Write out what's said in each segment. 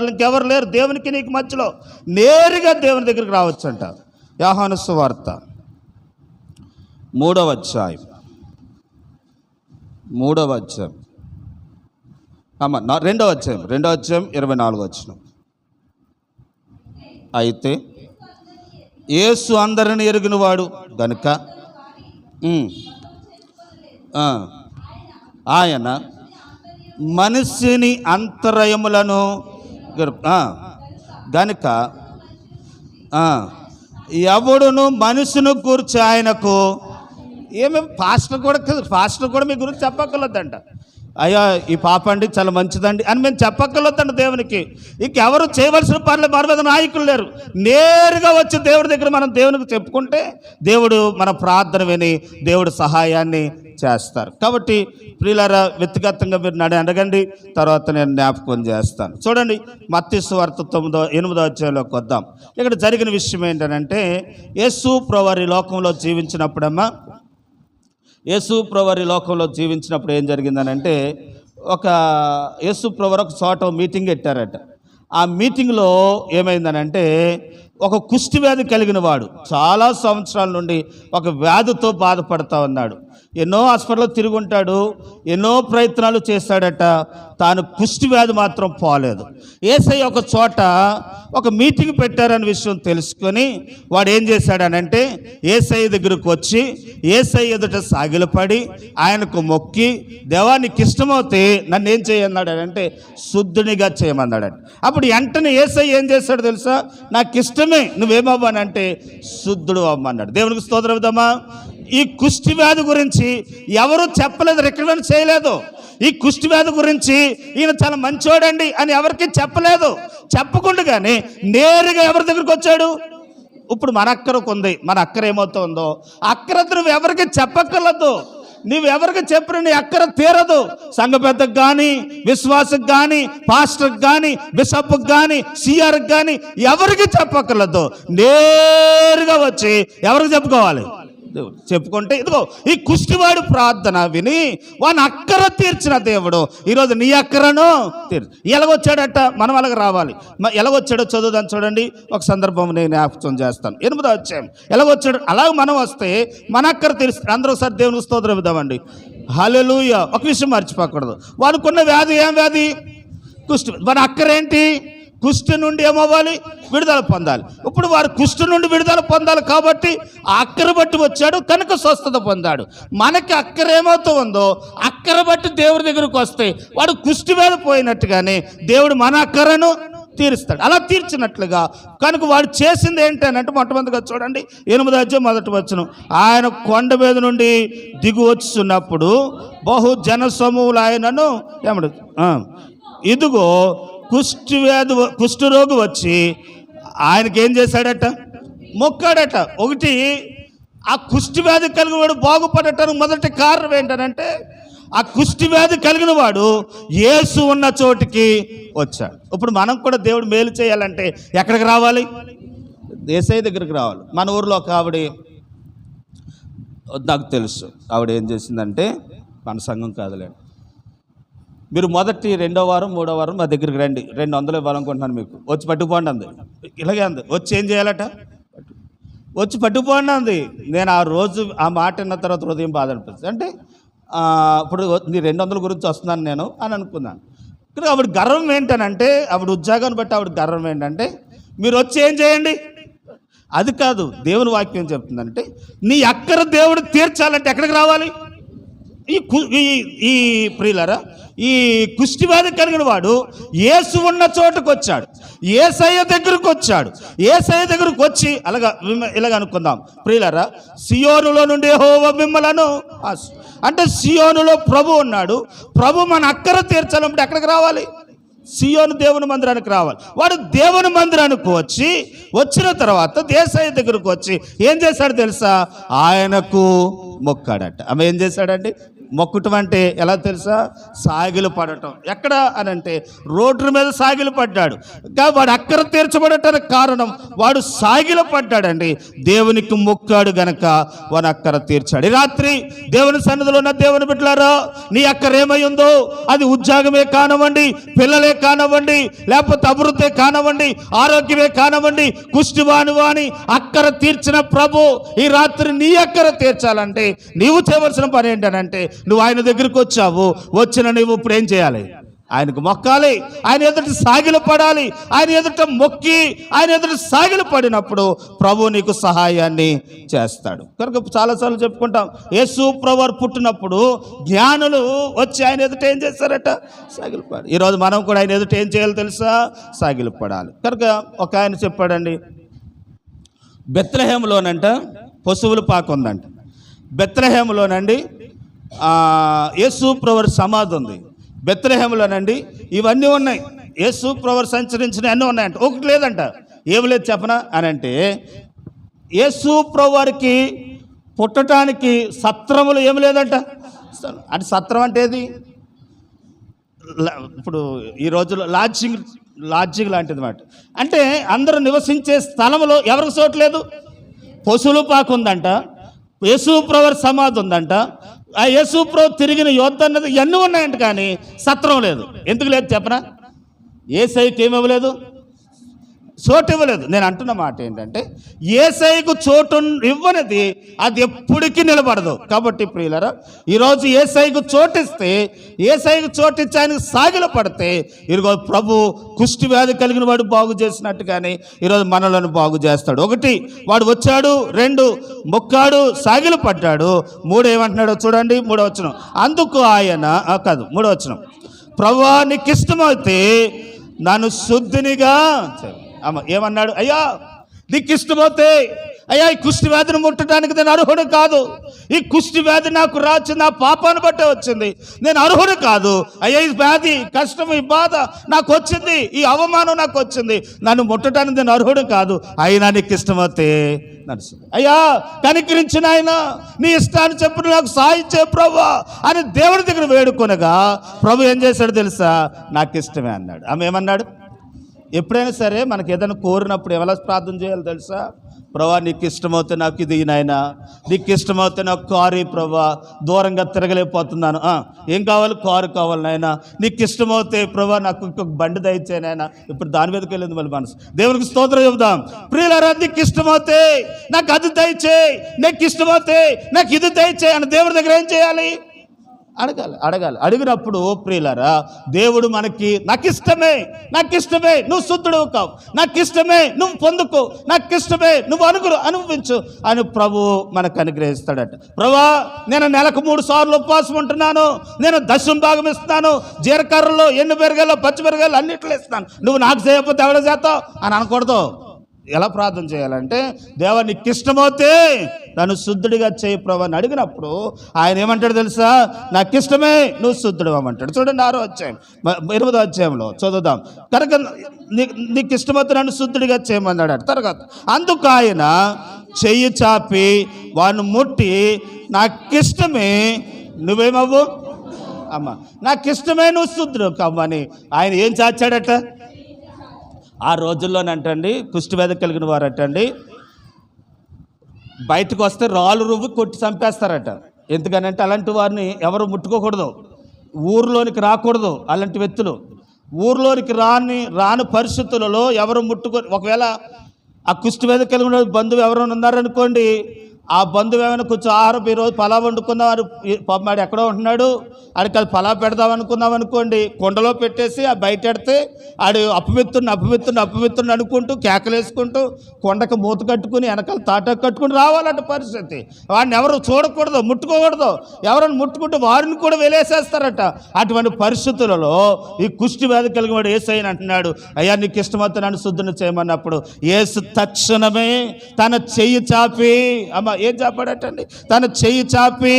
ఇంకెవరు లేరు. దేవునికి నీకు మధ్యలో నేరుగా దేవుని దగ్గరికి రావచ్చు అంట యాహాను సువార్త మూడవ అధ్యాయం. మూడవ అధ్యాయం. అమ్మ నా రెండవ అధ్యాయం. రెండవ అధ్యాయం ఇరవై నాలుగు వచ్చిన అయితే యేసు అందరిని ఎరిగినవాడు గనుక? ఆయన మనిషిని అంతరయములను గనుక ఎవడును మనుషును కూర్చి ఆయనకు ఏమి పాస్టర్ కూడా పాస్టర్ కూడా మీ గురించి చెప్పక్కర్లేదంట. అయ్యా ఈ పాప అండి చాలా మంచిదండి అని మేము చెప్పక్కర్లేదండి దేవునికి. ఇంకెవరు చేయవలసిన పనులు మన మీద నాయకులు లేరు. నేరుగా వచ్చి దేవుడి దగ్గర మనం దేవునికి చెప్పుకుంటే దేవుడు మన ప్రార్థన విని దేవుడు సహాయాన్ని చేస్తారు. కాబట్టి ప్రియులారా వ్యక్తిగతంగా మీరు నడి అడగండి తర్వాత నేను జ్ఞాపకం చేస్తాను. చూడండి మత్తి వార్త తొమ్మిదో ఎనిమిదో అధ్యాయంలోకి వద్దాం. ఇక్కడ జరిగిన విషయం ఏంటంటే యేసు ప్రవారి లోకంలో జీవించినప్పుడమ్మా యేసు ప్రవారి లోకంలో జీవించినప్పుడు ఏం జరిగిందనంటే ఒక యేసు ప్రవర్ ఒక చోట మీటింగ్ పెట్టారట. ఆ మీటింగ్లో ఏమైందనంటే ఒక కుష్టి వ్యాధి కలిగిన వాడు చాలా సంవత్సరాల నుండి ఒక వ్యాధితో బాధపడతా ఉన్నాడు. ఎన్నో హాస్పిటల్లో తిరుగుంటాడు ఎన్నో ప్రయత్నాలు చేశాడట తాను కుష్టి వ్యాధి మాత్రం పోలేదు. ఏసై ఒక చోట ఒక మీటింగ్ పెట్టారని విషయం తెలుసుకొని వాడు ఏం చేశాడనంటే ఏసై దగ్గరకు వచ్చి ఏసై ఎదుట సాగిలపడి ఆయనకు మొక్కి దేవానికి ఇష్టమవుతే నన్ను ఏం చేయన్నాడనంటే శుద్ధునిగా చేయమన్నాడట. అప్పుడు వెంటనే ఏసై ఏం చేశాడు తెలుసా? నాకు ఇష్టమే నువ్వేమవ్వనంటే శుద్ధుడు అమ్మన్నాడు దేవునికి స్తోత్రం ఈ కుష్టి వ్యాధి గురించి ఎవరు చెప్పలేదు రికమెండ్ చేయలేదు. ఈ కుష్టి వ్యాధి గురించి ఈయన చాలా మంచోడండి అని ఎవరికి చెప్పలేదు. చెప్పకుండానే నేరుగా ఎవరి దగ్గరికి వచ్చాడు? ఇప్పుడు మన అక్కరకు ఉంది. మన అక్కర ఏమవుతుందో అక్కర నువ్వు ఎవరికి చెప్పక్కర్లేదు. నువ్వు ఎవరికి చెప్పిన నీ అక్కర తీరదు. సంఘ పెద్దకు కానీ విశ్వాసకు కానీ పాస్టర్కి కానీ బిషప్కి కానీ సిఆర్కి కానీ ఎవరికి చెప్పక్కర్లేదు. నేరుగా వచ్చి ఎవరికి చెప్పుకోవాలి? దేవుడు చెప్పుకుంటే ఇదిగో ఈ కుష్టివాడు ప్రార్థన విని వాని అక్కర తీర్చిన దేవుడు. ఈరోజు నీ అక్కరను తీర్చు. ఎలాగొచ్చాడట? మనం అలాగ రావాలి. ఎలాగొచ్చాడో చదువుదాం చూడండి. ఒక సందర్భం నేను జ్ఞాపకం చేస్తాను. ఎనిమిదో వచ్చాం ఎలాగొచ్చాడు? అలాగ మనం వస్తే మన అక్కర తీరుస్తాడు అందరూ ఒకసారి దేవునికి స్తోత్రం ఇద్దామండి హల్లెలూయా. ఒక విషయం మర్చిపోకూడదు. వానుకున్న వ్యాధి ఏం వ్యాధి? కుష్టి. మన అక్కరేంటి? కుష్టి నుండి ఏమవ్వాలి? విడుదల పొందాలి. ఇప్పుడు వారు కుష్టి నుండి విడుదల పొందాలి కాబట్టి ఆ అక్కర బట్టి వచ్చాడు కనుక స్వస్థత పొందాడు. మనకి అక్కర ఏమవుతూ ఉందో అక్కర బట్టి దేవుడి దగ్గరకు వస్తే వాడు కుష్టి మీద పోయినట్టుగానే దేవుడు మన అక్కరను తీరుస్తాడు. అలా తీర్చినట్లుగా కనుక వాడు చేసింది ఏంటి అనంటే మొట్టమొదటిగా చూడండి ఎనిమిది అధ్యాయం మొదటి వచ్చును ఆయన కొండ మీద నుండి దిగు వచ్చున్నప్పుడు బహు జన సమూహులు ఆయనను ఏమడు ఇదిగో కుష్టి వ్యాధి కుష్ఠరోగి వచ్చి ఆయనకి ఏం చేశాడట? మొక్కాడట. ఒకటి ఆ కుష్టి వ్యాధి కలిగిన వాడు బాగుపడటానికి మొదటి కారణం ఏంటనంటే ఆ కుష్టి వ్యాధి కలిగిన వాడు యేసు ఉన్న చోటికి వచ్చాడు. ఇప్పుడు మనం కూడా దేవుడు మేలు చేయాలంటే ఎక్కడికి రావాలి? దేశాయ దగ్గరికి రావాలి. మన ఊర్లో ఒక ఆవిడ నాకు తెలుసు. ఆవిడ ఏం చేసిందంటే మన సంఘం కాదులేండి మీరు మొదటి రెండో వారం మూడో వారం మా దగ్గరికి రండి. రెండు వందలు ఇవ్వాలనుకుంటున్నాను మీకు. వచ్చి పట్టుకుపోండి అంది. ఇలాగే అంది. వచ్చి ఏం చేయాలట? వచ్చి పట్టుకుపోండి అంది. నేను ఆ రోజు ఆ మాట విన్న తర్వాత హృదయం బాధ అనిపిస్తుంది అంటే ఇప్పుడు నీ రెండు వందల గురించి వస్తున్నాను నేను అని అనుకున్నాను. కానీ ఆవిడ గర్వం ఏంటనంటే ఆవిడ ఉద్యోగాన్ని బట్టి ఆవిడ గర్వం ఏంటంటే మీరు వచ్చి ఏం చేయండి? అది కాదు. దేవుని వాక్యం చెప్తుందంటే నీ అక్కర దేవుడు తీర్చాలంటే ఎక్కడికి రావాలి? ఈ కు- ఈ ఈ ప్రియులరా ఈ కుష్టివ్యాధి కలిగిన వాడు ఏసు ఉన్న చోటుకు వచ్చాడు ఏసయ్య దగ్గరకు వచ్చాడు ఏసయ్య దగ్గరకు వచ్చి అలాగా ఇలాగ అనుకుందాం. ప్రియులరా సియోనులో నుండి హోవ మిమ్మలను అంటే సియోనులో ప్రభు ఉన్నాడు. ప్రభు మన అక్కర తీర్చాలంటే ఎక్కడికి రావాలి? సియోను దేవుని మందిరానికి రావాలి. వాడు దేవుని మందిరానికి వచ్చి వచ్చిన తర్వాత దేశాయ దగ్గరకు వచ్చి ఏం చేశాడు తెలుసా? ఆయనకు మొక్కాడట. ఆమె ఏం చేశాడండి? మొక్కుటం అంటే ఎలా తెలుసా? సాగిలు పడటం. ఎక్కడ అని అంటే రోడ్డు మీద సాగిలు పడ్డాడు. ఇంకా వాడు అక్కర తీర్చబడటానికి కారణం వాడు సాగిలు పడ్డాడండి. దేవునికి మొక్కాడు గనక వాడు అక్కర తీర్చాడు. రాత్రి దేవుని సన్నిధిలో ఉన్న దేవుని బిడ్డలారా నీ అక్కర ఏమై ఉందో అది ఉద్యోగమే కానివ్వండి పిల్లలే కానివ్వండి లేకపోతే అభివృద్ధి కానివ్వండి ఆరోగ్యమే కానివ్వండి కుష్టివాని వాని అక్కర తీర్చిన ప్రభు ఈ రాత్రి నీ అక్కర తీర్చాలంటే నీవు చేయవలసిన పని ఏంటనంటే నువ్వు ఆయన దగ్గరికి వచ్చావు వచ్చిన నువ్వు ఇప్పుడు ఏం చేయాలి? ఆయనకు మొక్కాలి ఆయన ఎదుట సాగిలు పడాలి ఆయన ఎదుట మొక్కి ఆయన ఎదుట సాగిలు పడినప్పుడు ప్రభు నీకు సహాయాన్ని చేస్తాడు. కనుక చాలాసార్లు చెప్పుకుంటాం యేసు ప్రభు పుట్టినప్పుడు జ్ఞానులు వచ్చి ఆయన ఎదుట ఏం చేస్తారట? సాగిలు పడాలి. ఈరోజు మనం కూడా ఆయన ఎదుట ఏం చేయాలో తెలుసా? సాగిలు పడాలి. కనుక ఒక ఆయన చెప్పాడండి బెత్రహేములోనంట పశువుల పాక ఉందంట. బెత్లహేములోనండి యేసు ప్రవర్ సమాధి ఉంది. బెత్లహేములోనండి. ఇవన్నీ ఉన్నాయి. యేసు ప్రవర్ సంచరించిన అన్నీ ఉన్నాయంట. ఒకటి లేదంట. ఏమి లేదు చెప్పనా? అని అంటే యేసు ప్రవారికి పుట్టడానికి సత్రములు ఏమి లేదంట. అంటే సత్రం అంటే ఏది? ఇప్పుడు ఈ రోజుల్లో లాడ్జింగ్ లాడ్జింగ్ లాంటిది మాట అంటే అందరూ నివసించే స్థలంలో ఎవరికి చోటు లేదు? పశువుల పాకు ఉందంట. యేసుప్రవర్ సమాధి ఉందంట. ఆ యేసుప్రభు తిరిగిన యోధ అన్నది ఇవన్నీ ఉన్నాయంట కానీ సత్రం లేదు. ఎందుకు లేదు చెప్పనా ఏ సైకి ఏమి ఇవ్వలేదు చోటు ఇవ్వలేదు నేను అంటున్న మాట ఏంటంటే ఏసైకు చోటు ఇవ్వనిది అది ఎప్పటికీ నిలబడదు. కాబట్టి ప్రియులరా ఈరోజు ఏసైకు చోటిస్తే ఏసైకు చోటిచ్చి ఆయనకు సాగిల పడితే ఈరోజు ప్రభు కుష్టి వ్యాధి కలిగిన వాడు బాగు చేసినట్టుగానే ఈరోజు మనలను బాగు చేస్తాడు. ఒకటి వాడు వచ్చాడు రెండు మొక్కాడు సాగిల పడ్డాడు. మూడు ఏమంటున్నాడో చూడండి మూడో వచనం. అందుకు ఆయన ఆ, కాదు మూడో వచనం. ప్రభా నీకు ఇష్టమైతే నన్ను శుద్ధినిగా ఏమన్నాడు? అయ్యా నీకు అయ్యా ఈ కుష్టి వ్యాధిని ముట్టడానికి నేను అర్హుడు కాదు. ఈ కుష్టి వ్యాధి నాకు రాచి నా పాపాన్ని బట్టే వచ్చింది. నేను అర్హుడు కాదు. అయ్యా ఈ వ్యాధి కష్టం ఈ బాధ నాకు వచ్చింది. ఈ అవమానం నాకు వచ్చింది. నన్ను ముట్టడానికి నేను అర్హుడు కాదు. అయినా నీకు ఇష్టమైతే నడుస్తుంది. అయ్యా కనికరించిన ఆయన నీ ఇష్టాన్ని చెప్పు నాకు సాయం చే ప్రభా అని దేవుడి దగ్గర వేడుకొనగా ప్రభు ఏం చేశాడు తెలుసా? నాకు ఇష్టమే అన్నాడు. ఆమె ఏమన్నాడు? ఎప్పుడైనా సరే మనకి ఏదైనా కోరినప్పుడు ఎలా ప్రార్థన చేయాలో తెలుసా? ప్రభా నీకు ఇష్టమవుతే నాకు ఇది నాయన. నీకు ఇష్టమవుతే నాకు కారు ప్రభా. దూరంగా తిరగలేకపోతున్నాను. ఏం కావాలి? కారు కావాలి నాయన. నీకు ఇష్టమవుతే ప్రభా నాకు ఇంకొక బండి దయచే నాయన. ఇప్పుడు దాని మీదకి వెళ్ళింది మళ్ళీ మనసు. దేవునికి స్తోత్రం చెబుదాం. ప్రియులారా నీకు ఇష్టమవుతే నాకు అది దయచేయి. నీకు ఇష్టమవుతే నాకు ఇది దయచేయి అని దేవుడి దగ్గర ఏం చేయాలి? అడగాలి అడగాలి. అడిగినప్పుడు ప్రియులరా దేవుడు మనకి నాకు ఇష్టమే నాకు ఇష్టమే నువ్వు శుద్ధుడు కావు. నాకు ఇష్టమే నువ్వు పొందుకో. నాకు ఇష్టమే నువ్వు అనుగురు అనుభవించు అని ప్రభు మనకు అనుగ్రహిస్తాడట. ప్రభా నేను నెలకు మూడు సార్లు ఉపవాసం ఉంటున్నాను. నేను దశం భాగం ఇస్తున్నాను. జీరకర్రలో ఎన్ని పెరగాలో పచ్చి పెరగాలో అన్నిట్లో ఇస్తాను నువ్వు నాకు చేయకపోతే ఎవడ చేస్తావు? అని అనకూడదు. ఎలా ప్రార్థన చేయాలంటే దేవా నీకు ఇష్టమవుతే నన్ను శుద్ధుడిగా చేయి ప్రభు అని అడిగినప్పుడు ఆయన ఏమంటాడు తెలుసా? నాకు ఇష్టమే నువ్వు శుద్ధుడు అమ్మంటాడు. చూడండి ఆరో అధ్యాయం. మ- ఎనిమిదో అధ్యాయంలో చదువుదాం. కనుక నీ- నీకు ఇష్టమవుతే నన్ను శుద్ధుడిగా చేయమన్నాడు తర్వాత అందుకు ఆయన చెయ్యి చాపి వాడిని ముట్టి నాకు ఇష్టమే నువ్వేమవ్వు? అమ్మ నాకు ఇష్టమే నువ్వు శుద్ధుడు కమ్మని ఆయన ఏం చాచాడట? ఆ రోజుల్లోనంటండి కుష్టివ్యాధి కలిగిన వారటండి బయటకు వస్తే రాళ్ళు రువ్వు కొట్టి చంపేస్తారట. ఎందుకనంటే అలాంటి వారిని ఎవరు ముట్టుకోకూడదు. ఊర్లోనికి రాకూడదు అలాంటి వ్యక్తులు. ఊర్లోనికి రాని రాని పరిస్థితులలో ఎవరు ముట్టుకో ఒకవేళ ఆ కుష్టివ్యాధి కలిగిన బంధువు ఎవరైనా ఉన్నారనుకోండి ఆ బంధువు ఏమైనా కొంచెం ఆహారం ఈరోజు పలా వండుకుందాం అని పాపం ఎక్కడో ఉంటున్నాడు. ఆడికి అది పలా పెడదాం అనుకుందాం అనుకోండి. కుండలో పెట్టేసి ఆ బయట పెడితే ఆడు అప్పమిత్తుని అప్పమిత్తుని అప్పమిత్తుని అనుకుంటూ కేకలేసుకుంటూ కొండకు మూత కట్టుకుని వెనకాల తాటకు కట్టుకుని రావాలంట పరిస్థితి. వాడిని ఎవరు చూడకూడదు ముట్టుకోకూడదు. ఎవరైనా ముట్టుకుంటే వారిని కూడా వెలేసేస్తారట. అటువంటి పరిస్థితులలో ఈ కుష్టి వ్యాధి కలిగిన వాడు ఏసైని అంటున్నాడు. అయ్యా నీకు ఇష్టమవుతున్నాను నన్ను శుద్ధిని చేయమన్నప్పుడు ఏసు తక్షణమే తన చెయ్యి చాపి అమ్మ ఏం చెప్పాడటండి తన చెయ్యి చాపి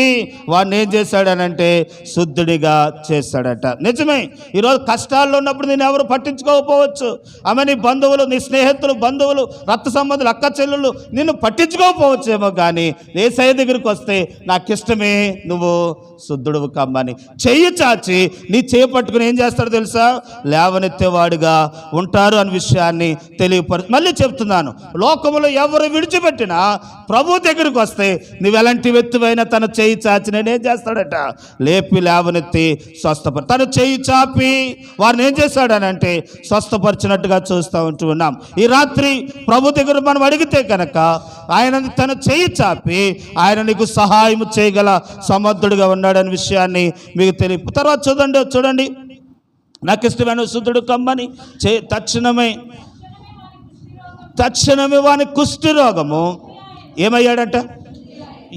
వాడిని ఏం చేశాడనంటే శుద్ధుడిగా చేశాడట నిజమే ఈరోజు కష్టాల్లో ఉన్నప్పుడు నేను ఎవరు పట్టించుకోకపోవచ్చు. ఆమె నీ బంధువులు నీ స్నేహితులు బంధువులు రక్త సంబంధులు అక్క చెల్లెళ్ళు నిన్ను పట్టించుకోకపోవచ్చేమో కానీ ఏ సై దగ్గరికి వస్తే నాకు ఇష్టమే నువ్వు శుద్ధుడువు కమ్మని. చెయ్యి చాచి నీ చేయి పట్టుకుని ఏం చేస్తాడో తెలుసా? లేవనెత్తేవాడుగా ఉంటారు అనే విషయాన్ని తెలియపరు మళ్ళీ చెప్తున్నాను. లోకములో ఎవరు విడిచిపెట్టినా ప్రభు దగ్గర దగ్గరికి వస్తే నువ్వు ఎలాంటి వ్యక్తివైనా తన చేయి చాచి నేనేం చేస్తాడట? లేపి లేవనెత్తి స్వస్థపరి తను చేయి చాపి వారిని ఏం చేశాడనంటే స్వస్థపరిచినట్టుగా చూస్తూ ఉంటూ ఉన్నాం. ఈ రాత్రి ప్రభు దగ్గర మనం అడిగితే కనుక ఆయన తన చేయి చాపి ఆయన నీకు సహాయం చేయగల సమర్థుడిగా ఉన్నాడనే విషయాన్ని మీకు తెలియ తర్వాత చూడండి చూడండి. నాకు ఇష్టమైన శుద్ధుడు కమ్మని చే తక్షణమే తక్షణమే వాని కుష్టి రోగము ఏమయ్యాడంట?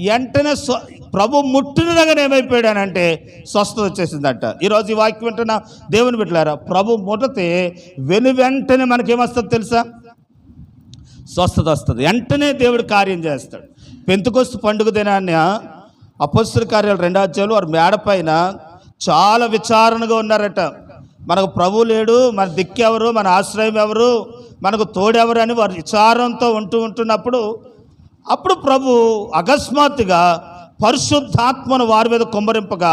వెంటనే స్వ ప్రభు ముట్టిన దగ్గర ఏమైపోయాడనంటే స్వస్థత వచ్చేసిందంట. ఈరోజు ఈ వాక్యం వింటున్న దేవుని బిడ్డలారా ప్రభు ముట్టతే వెను వెంటనే మనకేమొస్తుంది తెలుసా? స్వస్థత వస్తుంది. వెంటనే దేవుడు కార్యం చేస్తాడు. పెంతుకొస్తు పండుగ దినాన్ని అపస్తుల కార్యాలు రెండో వారు మేడపైన చాలా విచారణగా ఉన్నారట. మనకు ప్రభు లేడు మన దిక్కెవరు మన ఆశ్రయం ఎవరు మనకు తోడెవరు అని వారు విచారంతో ఉంటూ ఉంటున్నప్పుడు అప్పుడు ప్రభు అకస్మాత్తుగా పరిశుద్ధాత్మను వారి మీద కుమ్మరింపగా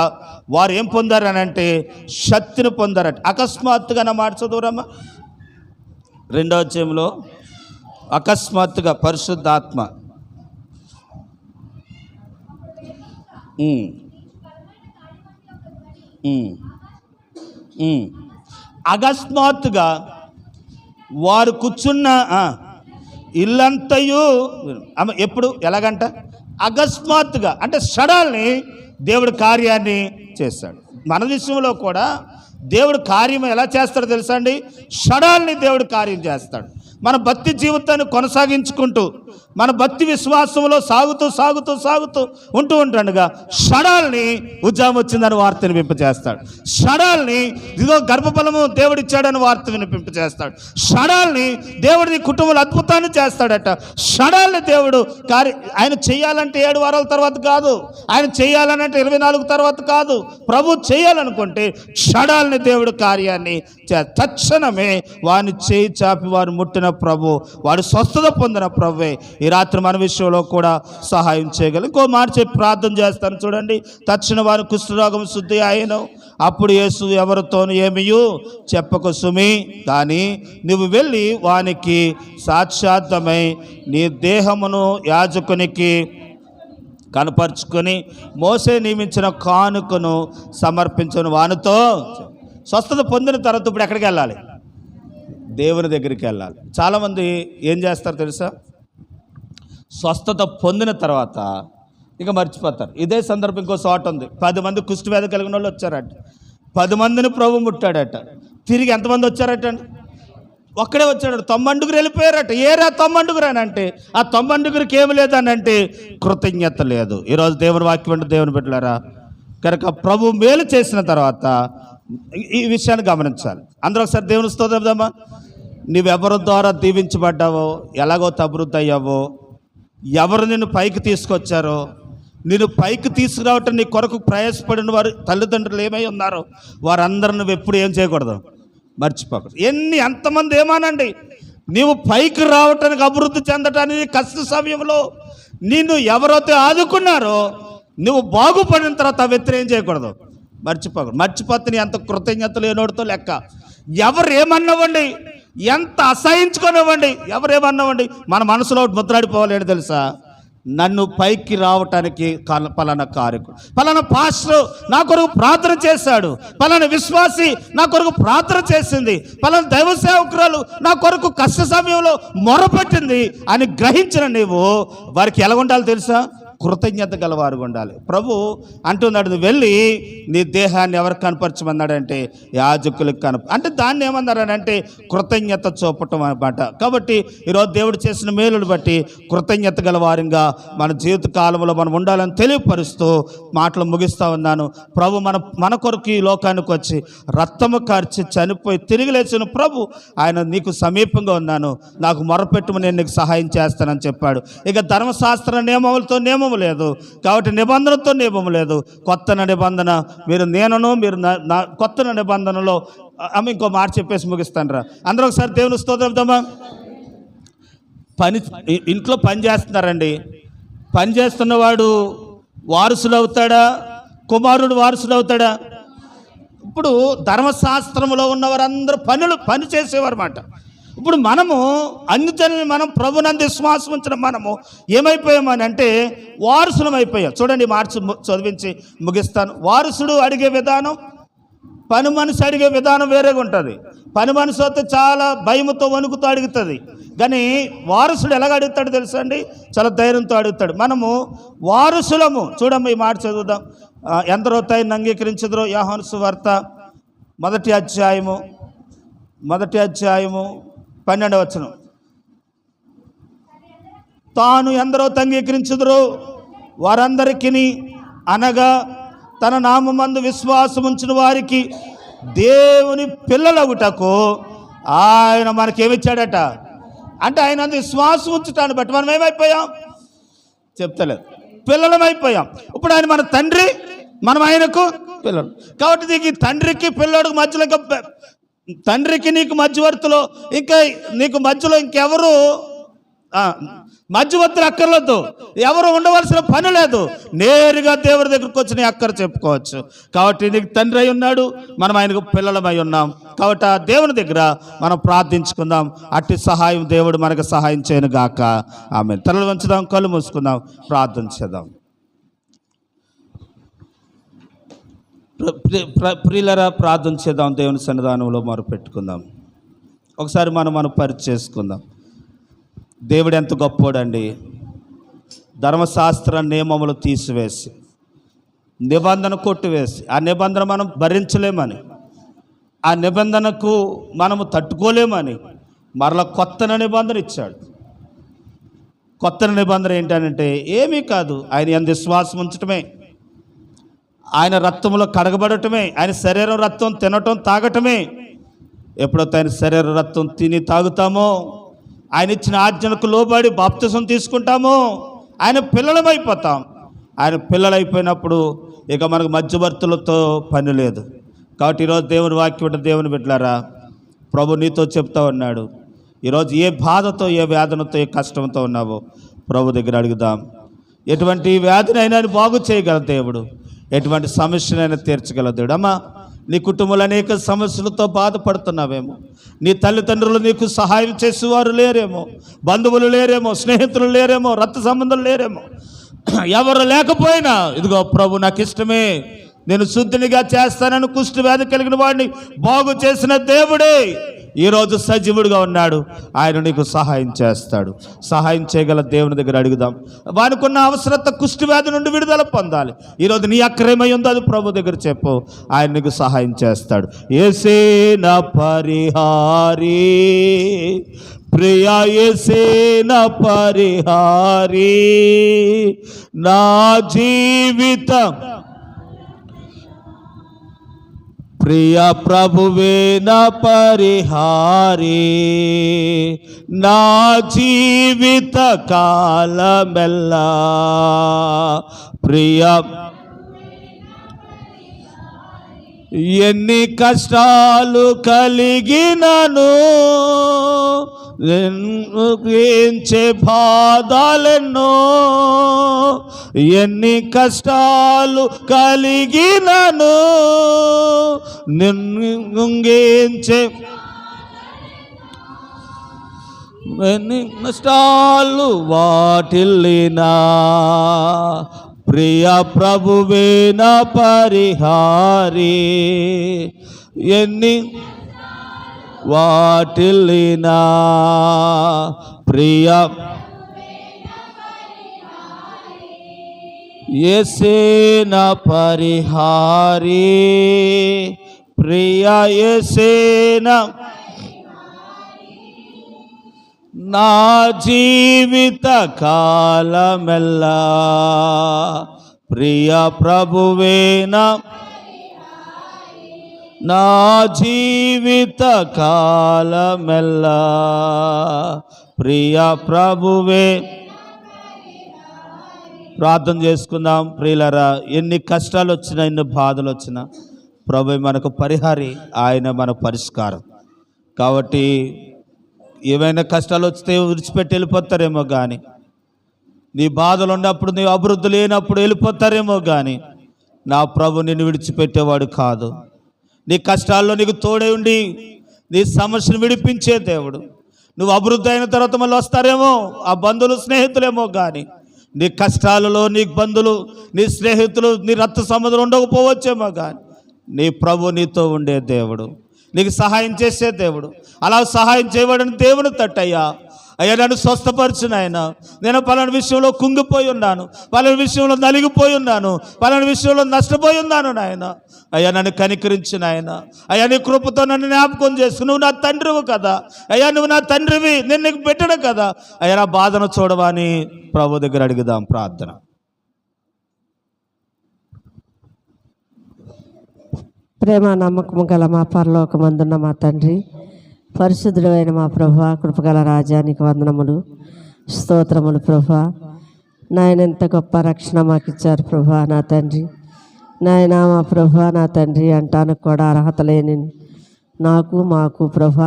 వారు ఏం పొందారని అంటే శక్తిని పొందారట. అకస్మాత్తుగా నా మాట చదువురమ్మా రెండవ అధ్యాయంలో అకస్మాత్తుగా పరిశుద్ధాత్మ. అకస్మాత్తుగా వారు కూర్చున్న ఇల్లంతయు ఆమె ఎప్పుడు? ఎలాగంట? అకస్మాత్తుగా. అంటే సడల్ని దేవుడు కార్యాన్ని చేస్తాడు. మన విషయంలో కూడా దేవుడు కార్యం ఎలా చేస్తాడో తెలుసా అండి? షడాల్ని దేవుడు కార్యం చేస్తాడు. మన భక్తి జీవితాన్ని కొనసాగించుకుంటూ మన భక్తి విశ్వాసంలో సాగుతూ సాగుతూ సాగుతూ ఉంటూ ఉంటుండగా షడాల్ని ఉద్యమం వచ్చిందని వార్త వినిపింపజేస్తాడు షడాల్ని ఇదిగో గర్భఫలము దేవుడిచ్చాడని వార్త వినిపింపజేస్తాడు షడాల్ని దేవుడిని కుటుంబంలో అద్భుతాన్ని చేస్తాడట. షడాల్ని దేవుడు కార్య ఆయన చేయాలంటే ఏడు వారాల తర్వాత కాదు ఆయన చేయాలనంటే ఇరవై నాలుగు తర్వాత కాదు. ప్రభు చేయాలనుకుంటే షడాల్ని దేవుడు కార్యాన్ని చే- తక్షణమే వారిని చేయి చాపి వారు ముట్టిన ప్రభు వాడు స్వస్థత పొందిన ప్రభువే. ఈ రాత్రి మన విషయంలో కూడా సహాయం చేయగలం ఇంకో మాట చెప్పి ప్రార్థన చేస్తాను. చూడండి తక్షణ వారి కుష్ఠరోగం శుద్ధి అయిన అప్పుడు యేసు ఎవరితోనూ ఏమియు చెప్పకు సుమి. కానీ నువ్వు వెళ్ళి వానికి సాక్షాత్తమై నీ దేహమును యాజకునికి కనపరుచుకొని మోసే నియమించిన కానుకను సమర్పించను వానితో స్వస్థత పొందిన తర్వాత ఇప్పుడు ఎక్కడికి వెళ్ళాలి? దేవుని దగ్గరికి వెళ్ళాలి. చాలామంది ఏం చేస్తారు తెలుసా? స్వస్థత పొందిన తర్వాత ఇక మర్చిపోతారు. ఇదే సందర్భం ఇంకో చోట ఉంది. పది మంది కుష్టి వ్యాధి కలిగిన వాళ్ళు వచ్చారట. పది మందిని ప్రభు ముట్టాడట. తిరిగి ఎంతమంది వచ్చారట ఒక్కడే వచ్చాడు. తొమ్మండుగురు వెళ్ళిపోయారట. ఏరా తొమ్మండుగురు అని అంటే ఆ తొమ్మండుగురికి ఏమి లేదని అంటే కృతజ్ఞత లేదు. ఈరోజు దేవుని వాక్యం అంటే దేవుని పెట్టలేరా కనుక ప్రభు మేలు చేసిన తర్వాత ఈ- విషయాన్ని గమనించాలి. అందరూ ఒకసారి దేవుని స్తోత్రమా నువ్వెవరి ద్వారా దీవించబడ్డావో ఎలాగో అభివృద్ధి అయ్యావో ఎవరు నిన్ను పైకి తీసుకొచ్చారో? నేను పైకి తీసుకురావటం నీ కొరకు ప్రయాసపడిన వారు తల్లిదండ్రులు ఏమై ఉన్నారో? వారందరూ నువ్వు ఎప్పుడు ఏం చేయకూడదు? మర్చిపోకూడదు. ఎన్ని ఎంతమంది ఏమానండి? నీవు పైకి రావటానికి అభివృద్ధి చెందటానికి కష్ట సమయంలో నిన్ను ఎవరైతే ఆదుకున్నారో నువ్వు బాగుపడిన తర్వాత ఆ ఏం చేయకూడదు? మర్చిపోకూడదు. మర్చిపోతే నీ అంత కృతజ్ఞత లేనోడితో లెక్క. ఎవరు ఏమన్నావండి? ఎంత అసహించుకొనివ్వండి ఎవరేమన్నవ్వండి మన మనసులో ముద్రాడిపోవాలి తెలుసా? నన్ను పైకి రావటానికి పలానా కారకుడు పలానా పాస్టర్ నా కొరకు ప్రార్థన చేశాడు పలానా విశ్వాసి నా కొరకు ప్రార్థన చేసింది పలానా దైవ సేవకురాలు నా కొరకు కష్ట సమయంలో మొరపెట్టింది అని గ్రహించిన నీవు వారికి ఎలా ఉండాలి తెలుసా? కృతజ్ఞత గలవారు ఉండాలి. ప్రభు అంటున్నాడు నువ్వు వెళ్ళి నీ దేహాన్ని ఎవరు కనపరచమన్నాడంటే యాజకులకు కనప అంటే దాన్ని ఏమన్నారనంటే కృతజ్ఞత చూపటం అనమాట కాబట్టి ఈరోజు దేవుడు చేసిన మేలును బట్టి కృతజ్ఞత గలవారంగా మన జీవిత కాలంలో మనం ఉండాలని తెలియపరుస్తూ మాటలు ముగిస్తూ ఉన్నాను. ప్రభు మన మన కొరకు ఈ లోకానికి వచ్చి రక్తము కార్చి చనిపోయి తిరిగి లేచిన ప్రభు ఆయన నీకు సమీపంగా ఉన్నాను. నాకు మొరపెట్టుము నేను నీకు సహాయం చేస్తానని చెప్పాడు. ఇక ధర్మశాస్త్ర నియమములతో నియమము లేదు. కాబట్టి నిబంధనతో నియమము లేదు. కొత్త నిబంధన మీరు నేనును మీరు నా- కొత్త నిబంధనలో ఆమె ఇంకో మాట చెప్పేసి ముగిస్తాను రా అందరూ ఒకసారి దేవుని స్తోత్రమా పని ఇంట్లో పని చేస్తున్నారండి. పని చేస్తున్నవాడు వారసులు అవుతాడా? కుమారుడు వారసుడు అవుతాడా? ఇప్పుడు ధర్మశాస్త్రంలో ఉన్నవారందరూ పనులు పని చేసేవారు అన్నమాట ఇప్పుడు మనము అందుతని మనం ప్రభునందు విశ్వాసం ఉంచిన మనము ఏమైపోయామని అంటే వారసులం అయిపోయాం చూడండి మార్చి చదివించి ముగిస్తాను. వారసుడు అడిగే విధానం పని మనిషి అడిగే విధానం వేరేగా ఉంటుంది. పని మనిషి వస్తే చాలా భయముతో వణుకుతో అడుగుతుంది. కానీ వారసుడు ఎలాగ అడుగుతాడు తెలుసా అండి? చాలా ధైర్యంతో అడుగుతాడు. మనము వారసులము. చూడమ్మ ఈ మాట చదువుదాం. ఎందరో తైని అంగీకరించదురో యాహాను వార్త మొదటి అధ్యాయము మొదటి అధ్యాయము పన్నెండవ వచనం. తాను ఎందరో తంగీకరించుదరో వారందరికీ అనగా తన నామందు విశ్వాసం ఉంచిన వారికి దేవుని పిల్లలగుటకు ఆయన మనకేమిచ్చాడట? అంటే ఆయన విశ్వాసం ఉంచుతాను బట్టి మనం ఏమైపోయాం? చెప్తలేదు. పిల్లలమైపోయాం. ఇప్పుడు ఆయన మన తండ్రి మనం ఆయనకు పిల్లలు. కాబట్టి దీనికి తండ్రికి పిల్లడికి మధ్యలో తండ్రికి నీకు మధ్యవర్తులు ఇంకా నీకు మధ్యలో ఇంకెవరు? మధ్యవర్తులు అక్కర్లేదు ఎవరు ఉండవలసిన పని లేదు. నేరుగా దేవుడి దగ్గరికి వచ్చి నీ అక్కర చెప్పుకోవచ్చు. కాబట్టి నీకు తండ్రి అయి ఉన్నాడు మనం ఆయనకు పిల్లలమై ఉన్నాం. కాబట్టి ఆ దేవుని దగ్గర మనం ప్రార్థించుకుందాం. అట్టి సహాయం దేవుడు మనకు సహాయం చేయను గాక. ఆమె తలలు వంచుదాం కళ్ళు మూసుకుందాం. ప్రార్థన చేద్దాం. ప్రియులరా ప్రార్థన చేద్దాం. దేవుని సన్నిధానంలో మొరు పెట్టుకుందాం ఒకసారి మనం మనం పరిచయం చేసుకుందాం దేవుడు ఎంత గొప్పోడండి. ధర్మశాస్త్ర నియమములు తీసివేసి నిబంధన కొట్టివేసి ఆ నిబంధన మనం భరించలేమని ఆ నిబంధనకు మనము తట్టుకోలేమని మరల కొత్త నిబంధన ఇచ్చాడు. కొత్త నిబంధన ఏంటంటే ఏమీ కాదు. ఆయన ఎంత విశ్వాసం ఉంచటమే. ఆయన రక్తంలో కడగబడటమే ఆయన శరీరం రక్తం తినటం తాగటమే. ఎప్పుడైతే ఆయన శరీర రక్తం తిని తాగుతామో ఆయన ఇచ్చిన ఆజ్ఞలకు లోబడి బాప్తిసం తీసుకుంటామో ఆయన పిల్లలమైపోతాం. ఆయన పిల్లలైపోయినప్పుడు ఇక మనకు మధ్యవర్తులతో పని లేదు. కాబట్టి ఈరోజు దేవుని వాక్యం దేవుని బిడ్డలారా ప్రభు నీతో చెప్తా ఉన్నాడు. ఈరోజు ఏ బాధతో ఏ వేదనతో ఏ కష్టంతో ఉన్నావో ప్రభు దగ్గర అడుగుదాం. ఎటువంటి వ్యాధినైనా బాగు చేయగల దేవుడు. ఎటువంటి సమస్యనైనా తీర్చగలదుడు అమ్మా నీ కుటుంబంలో అనేక సమస్యలతో బాధపడుతున్నావేమో. నీ తల్లిదండ్రులు నీకు సహాయం చేసేవారు లేరేమో. బంధువులు లేరేమో స్నేహితులు లేరేమో రక్త సంబంధం లేరేమో. ఎవరు లేకపోయినా ఇదిగో ప్రభు నాకు ఇష్టమే. నేను శుద్ధినిగా చేస్తానని కుష్టి వ్యాధి కలిగిన వాడిని బాగు చేసిన దేవుడే. ఈరోజు సజీవుడిగా ఉన్నాడు. ఆయన నీకు సహాయం చేస్తాడు. సహాయం చేయగల దేవుని దగ్గర అడుగుదాం. వానికున్న అవసరత కుష్టి వ్యాధి నుండి విడుదల పొందాలి. ఈరోజు నీ అక్రమై ఉందో అది ప్రభు దగ్గర చెప్పు. ఆయన నీకు సహాయం చేస్తాడు. ఏసే నా పరిహారీ. ప్రియా ఏసే పరిహారీ. నా జీవితం ప్రియ ప్రభువే నా పరిహారి నా జీవిత కాలమెల్లా. ప్రియ ఎన్ని కష్టాలు కలిగినను ఎంచే బాధలెన్నో ఎన్ని కష్టాలు కలిగినను నిన్నుంగించే ఎన్ని నష్టాలు వాటిల్లినా ప్రియ ప్రభువే నా పరిహారి ఎన్ని వాటిల్లినా ప్రియ ఎసేన పరిహారి ప్రియ ఎసేన నా జీవిత కాలమెల్లా ప్రియ ప్రభువేన నా జీవిత కాలమెల్లా. ప్రియ ప్రభువే. ప్రార్థన చేసుకుందాం ప్రియులరా. ఎన్ని కష్టాలు వచ్చినా ఎన్ని బాధలు వచ్చినా ప్రభు మనకు పరిహారి ఆయన మన పరిష్కారం. కాబట్టి ఏమైనా కష్టాలు వస్తే విడిచిపెట్టి వెళ్ళిపోతారేమో కానీ నీ బాధలు ఉన్నప్పుడు నీ అభివృద్ధి లేనప్పుడు వెళ్ళిపోతారేమో కానీ నా ప్రభు నిన్ను విడిచిపెట్టేవాడు కాదు. నీ కష్టాల్లో నీకు తోడే ఉండి నీ సమస్యను విడిపించే దేవుడు. నువ్వు అభివృద్ధి అయిన తర్వాత మళ్ళీ వస్తారేమో? ఆ బంధువులు స్నేహితులేమో కానీ నీ కష్టాలలో నీ బంధువులు నీ స్నేహితులు నీ రక్త సంబంధులు ఉండకపోవచ్చేమో కానీ నీ ప్రభు నీతో ఉండే దేవుడు. నీకు సహాయం చేసే దేవుడు. అలా సహాయం చేయబడిన దేవుని తట్టయ్యా. అయ్యా నన్ను స్వస్థపరచును ఆయన నేను పలాని విషయంలో కుంగిపోయి ఉన్నాను. పలాని విషయంలో నలిగిపోయి ఉన్నాను. పలాని విషయంలో నష్టపోయి ఉన్నాను నాయన. అయ్యా నన్ను కనికరించిన ఆయన అయ్యా నీ కృపతో నన్ను జ్ఞాపకం చేసుకు నువ్వు నా తండ్రివు కదా. అయ్యా నువ్వు నా తండ్రివి. నేను నీకు పెట్టడం కదా. అయ్యా నా బాధను చూడవా అని ప్రభు దగ్గర అడుగుదాం ప్రార్థన. ప్రేమ నమ్మకము గల మా పరలోకమందున్న మా తండ్రి. పరిశుద్ధుడైన మా ప్రభ కృపగల రాజానికి వందనములు స్తోత్రములు ప్రభ. నాయన ఎంత గొప్ప రక్షణ మాకు ఇచ్చారు ప్రభా నా తండ్రి. నాయన మా ప్రభ నా తండ్రి అంటానికి కూడా అర్హత లేని నాకు మాకు ప్రభ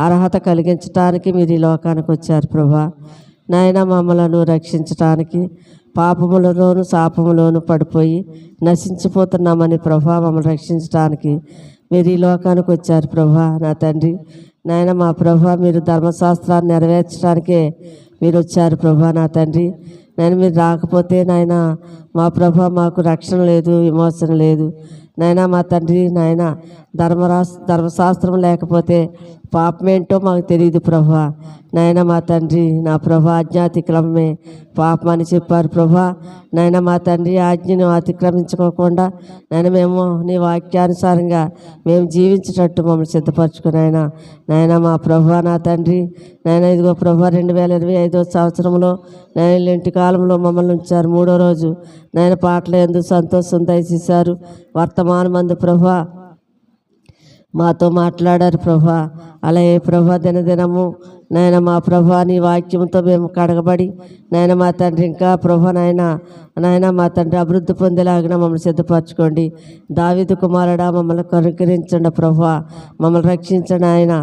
అర్హత కలిగించటానికి మీరు ఈ లోకానికి వచ్చారు ప్రభా. నాయన మమ్మలను రక్షించటానికి పాపములలోను శాపములోను పడిపోయి నశించిపోతున్నామని ప్రభా మమ్మల్ని రక్షించడానికి మీరు ఈ లోకానికి వచ్చారు ప్రభా నా తండ్రి. నాయన మా ప్రభా మీరు ధర్మశాస్త్రాన్ని నెరవేర్చడానికే మీరు వచ్చారు ప్రభా నా తండ్రి. నేను మీరు రాకపోతే నాయన మా ప్రభా మాకు రక్షణ లేదు విమోచన లేదు. నాయన మా తండ్రి నాయన ధర్మరాస్ ధర్మశాస్త్రం లేకపోతే పాపమేంటో మాకు తెలియదు ప్రభా. నాయన మా తండ్రి నా ప్రభా ఆజ్ఞాతిక్రమమే. పాపం అని చెప్పారు ప్రభా. నాయన మా తండ్రి ఆజ్ఞను అతిక్రమించుకోకుండా నాయన మేము నీ వాక్యానుసారంగా మేము జీవించేటట్టు మమ్మల్ని సిద్ధపరచుకున్నాయన నాయన. మా ప్రభా నా తండ్రి నాయన ఇదిగో ప్రభా రెండు వేల ఇరవై ఐదో సంవత్సరంలో నాయన ఇంటి కాలంలో మమ్మల్ని ఉంచారు. మూడో రోజు నాయన పాటలు ఎందుకు సంతోషం దయచేశారు. వర్తమానం మందు ప్రభా మాతో మాట్లాడారు ప్రభా. అలాగే ప్రభా దినదినము నాయన మా ప్రభా నీ వాక్యంతో మేము కడగబడి నాయన మా తండ్రి ఇంకా ప్రభా నాయన నాయన మా తండ్రి అభివృద్ధి పొందేలాగిన మమ్మల్ని సిద్ధపరచుకోండి. దావిదు కుమారుడా మమ్మల్ని కనుకరించండి ప్రభా మమ్మల్ని రక్షించండి ఆయన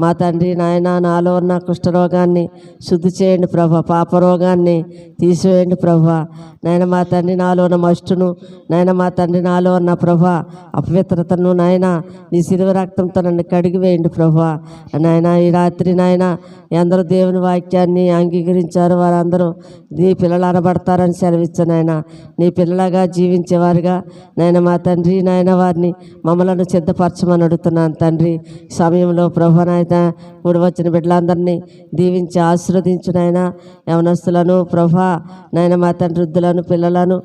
మా తండ్రి నాయన నాలో ఉన్న కుష్ఠరోగాన్ని శుద్ధి చేయండి ప్రభా పాపరోగాన్ని తీసివేయండి ప్రభా. నాయన మా తండ్రి నాలో ఉన్న మస్టును నాయన మా తండ్రి నాలో ఉన్న ప్రభా అపవిత్రతను నాయన నీ శిలువ రక్తంతో నన్ను కడిగి వేయండి ప్రభా. నాయన ఈ రాత్రి నాయన అందరూ దేవుని వాక్యాన్ని అంగీకరించారు. వారందరూ నీ పిల్లలు అనబడతారని సెలవిచ్చాను నాయన. నీ పిల్లలుగా జీవించేవారుగా. నాయన మా తండ్రి నాయన వారిని మమ్మలను సిద్ధపరచమని అడుగుతున్నాను తండ్రి. సమయంలో ప్రభు నాయన కూడి వచ్చిన బిడ్డలందరినీ దీవించి ఆశీర్వదించు నాయన. యవనస్తులను ప్రభా నాయన మా తండ్రి వృద్ధులను పిల్లలను